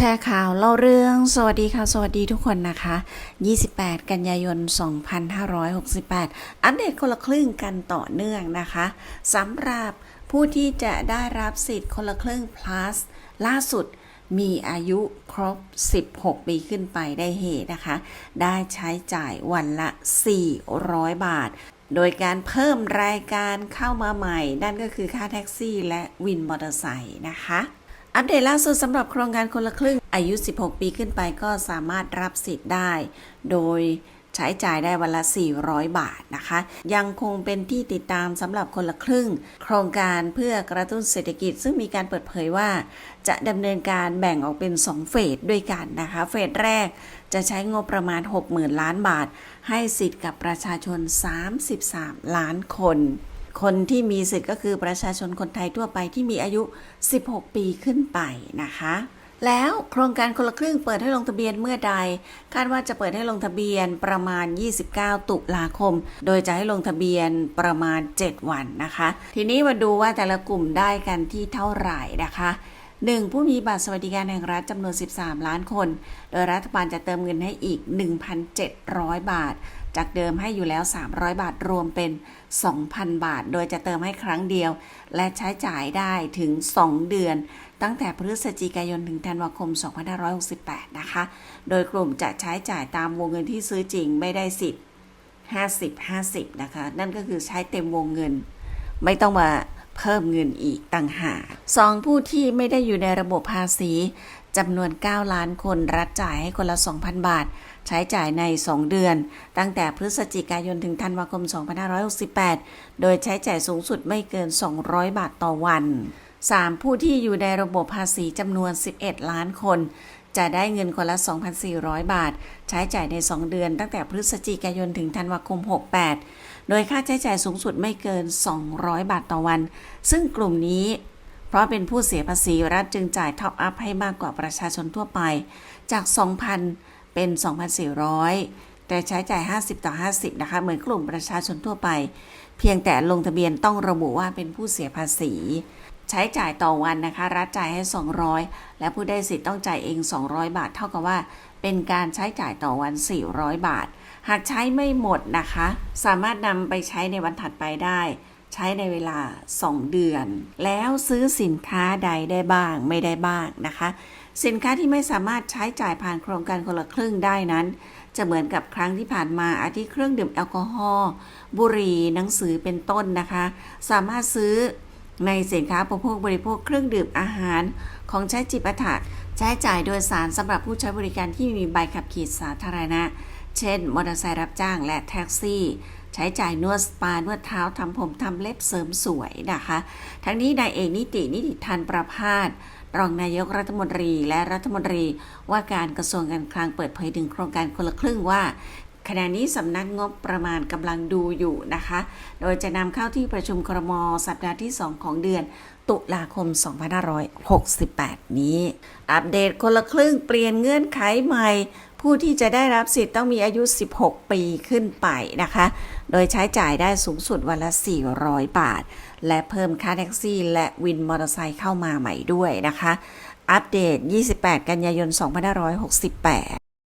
ชร์ข่าวเล่าเรื่องสวัสดีค่ะ สวัสดีทุกคนนะคะ 28 กันยายน 2568 อัปเดตคนละครึ่งกันต่อเนื่องนะคะสำหรับผู้ที่จะได้รับสิทธิ์คนละครึ่ง plus ล่าสุดมีอายุครบ 16 ปีขึ้นไปได้เหตุนะคะ ได้ใช้จ่ายวันละ 400 บาท โดยการเพิ่มรายการเข้ามาใหม่ นั่นก็คือค่าแท็กซี่และวินมอเตอร์ไซค์นะคะ อัปเดตล่าสุดสำหรับโครงการคนละครึ่ง อายุ 16 ปีขึ้นไปก็สามารถรับสิทธิ์ได้ โดยใช้จ่ายได้วันละ 400 บาทนะคะ ยังคงเป็นที่ติดตามสำหรับคนละครึ่ง โครงการเพื่อกระตุ้นเศรษฐกิจ ซึ่งมีการเปิดเผยว่า จะดำเนินการแบ่งออกเป็น 2 เฟสด้วยกันนะคะ เฟสแรกจะใช้งบประมาณ 60,000 ล้านบาท ให้สิทธิ์กับประชาชน 33 ล้านคน คนที่มีสิทธิ์ก็คือประชาชนคนไทยทั่วไปที่มีอายุ 16 ปีขึ้นไปนะคะ แล้วโครงการคนละครึ่งเปิดให้ลงทะเบียนเมื่อใด คาดว่าจะเปิดให้ลงทะเบียนประมาณ 29 ตุลาคม โดยจะให้ลงทะเบียนประมาณ 7 วันนะคะ ทีนี้มาดูว่าแต่ละกลุ่มได้กันที่เท่าไหร่นะคะ 1. ผู้มีบัตรสวัสดิการแห่งรัฐจำนวน 13 ล้านคน โดยรัฐบาลจะเติมเงินให้อีก 1,700 บาท จากเดิมให้อยู่แล้ว 300 บาทรวมเป็น 2,000 บาท โดยจะเติมให้ครั้งเดียว และใช้จ่ายได้ถึง 2 เดือน ตั้งแต่พฤศจิกายนถึงธันวาคม 2568 นะคะ โดยกลุ่มจะใช้จ่ายตามวงเงินที่ซื้อจริงไม่ได้สิทธิ์50 50 นะคะ นั่นก็คือใช้เต็มวงเงิน ไม่ต้องมา เพิ่มเงินอีกต่างหากสองผู้ที่ไม่ได้อยู่ในระบบภาษีจำนวน 9 ล้านคนรัฐจ่ายให้คนละ 2,000 บาท ใช้จ่ายใน 2 เดือน ตั้งแต่พฤศจิกายนถึงธันวาคม 2568 โดยใช้จ่ายสูงสุดไม่เกิน 200 บาทต่อวัน 3. ผู้ที่อยู่ในระบบภาษีจำนวน 11 ล้านคน จะได้เงินคนละ 2,400 บาท ใช้จ่ายใน 2 เดือน ตั้งแต่พฤศจิกายนถึงธันวาคม 68 โดยค่าใช้จ่ายสูงสุดไม่เกิน 200 บาทต่อวัน ซึ่งกลุ่มนี้ เพราะเป็นผู้เสียภาษีรัฐจึงจ่ายท็อปอัพให้มากกว่าประชาชนทั่วไป จาก 2,000 เป็น 2,400 แต่ใช้จ่าย 50 ต่อ 50 นะคะ เหมือนกลุ่มประชาชนทั่วไป เพียงแต่ลงทะเบียนต้องระบุว่าเป็นผู้เสียภาษี ใช้จ่ายต่อวันนะคะ รัฐจ่ายให้ 200 และผู้ได้สิทธิ์ต้องจ่ายเอง 200 บาท เท่ากับว่า เป็นการใช้จ่ายต่อวัน 400 บาท หากใช้ไม่หมดนะคะ สามารถนำไปใช้ในวันถัดไปได้ ใช้ในเวลา 2 เดือน แล้วซื้อสินค้าใดได้บ้างไม่ได้บ้างนะคะ สินค้าที่ไม่สามารถใช้จ่ายผ่านโครงการคนละครึ่งได้นั้น จะเหมือนกับครั้งที่ผ่านมาอาทิเครื่องดื่มแอลกอฮอล์บุหรี่หนังสือเป็นต้นนะคะ สามารถซื้อ ในสินค้าประโภคบริโภคเครื่องดื่มอาหาร ของใช้จิปาถะใช้จ่ายโดยสารสำหรับผู้ใช้บริการที่มีใบขับขี่สาธารณะ เช่น มอเตอร์ไซค์รับจ้างและแท็กซี่ ใช้จ่ายนวดสปานวดเท้าทำผมทำเล็บเสริมสวยนะคะ ทั้งนี้นายเอกนิตินิติทันประพาสรองนายกรัฐมนตรีและรัฐมนตรีว่าการกระทรวงการคลังเปิดเผยถึงโครงการคนละครึ่งว่า ขณะนี้สำนักงบประมาณกำลังดูอยู่นะคะ โดยจะนำเข้าที่ประชุมครม สัปดาห์ที่ 2 ของเดือน ตุลาคม 2568 นี้ อัปเดตคนละครึ่งเปลี่ยนเงื่อนไขใหม่ ผู้ที่จะได้รับสิทธิ์ต้องมีอายุ 16 ปีขึ้นไปนะคะ โดยใช้จ่ายได้สูงสุดวันละ 400 บาท และเพิ่มค่าแท็กซี่ และวินมอเตอร์ไซค์เข้ามาใหม่ด้วยนะคะอัปเดต 28 กันยายน 2568